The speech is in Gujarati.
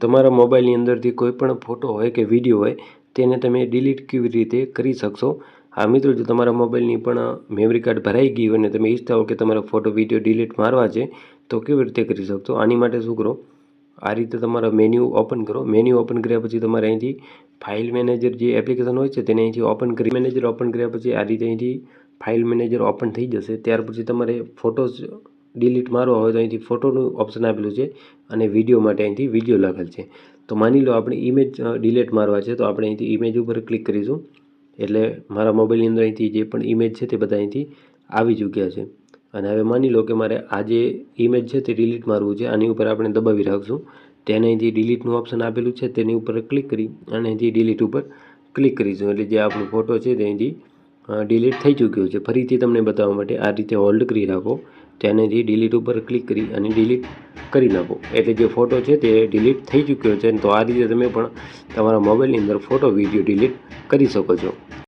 તમારા મોબાઈલની અંદરથી કોઈ પણ ફોટો હોય કે વીડિયો હોય, તેને તમે ડિલીટ કેવી રીતે કરી શકશો? હા, મિત્રો, જો તમારા મોબાઈલની પણ મેમરી કાર્ડ ભરાઈ ગઈ હોય અને તમે ઈચ્છતા હો કે તમારા ફોટો, વીડિયો ડિલીટ મારવા છે, તો કેવી રીતે કરી શકશો? આની માટે શું કરો? આ રીતે તમારા મેન્યુ ઓપન કરો. મેન્યુ ઓપન કર્યા પછી તમારે અહીંથી ફાઇલ મેનેજર જે એપ્લિકેશન હોય છે, તેને અહીંથી ઓપન કરી મેનેજર ઓપન કર્યા પછી આ રીતે અહીંથી ફાઇલ મેનેજર ઓપન થઈ જશે. ત્યાર પછી તમારે ફોટોસ ડિલીટ મારવા હોય તો અહીંથી ફોટોનું ઓપ્શન આપેલું છે અને વીડિયો માટે અહીંથી વીડિયો લખેલ છે. તો માની લો આપણે ઇમેજ ડિલીટ મારવા છે, તો આપણે અહીંથી ઇમેજ ઉપર ક્લિક કરીશું. એટલે મારા મોબાઈલની અંદર અહીંથી જે પણ ઇમેજ છે તે બધા અહીંથી આવી ચૂક્યા છે. અને હવે માની લો કે મારે આ જે ઇમેજ છે તે ડિલીટ મારવું છે, આની ઉપર આપણે દબાવી રાખશું. તેને અહીંથી ડિલીટનું ઓપ્શન આપેલું છે, તેની ઉપર ક્લિક કરી અને અહીંથી ડિલીટ ઉપર ક્લિક કરીશું. એટલે જે આપણો ફોટો છે તે અહીંથી ડિલીટ થઈ ચૂક્યો છે. ફરીથી તમને બતાવવા માટે આ રીતે હોલ્ડ કરી રાખો. તેનેથી ડિલીટ ઉપર ક્લિક કરી અને ડિલીટ કરી નાખો. એટલે જે ફોટો છે તે ડિલીટ થઈ ચૂક્યો છે તો આ રીતે તમે પણ તમારા મોબાઈલની અંદર ફોટો વીડિયો ડિલીટ કરી શકો છો.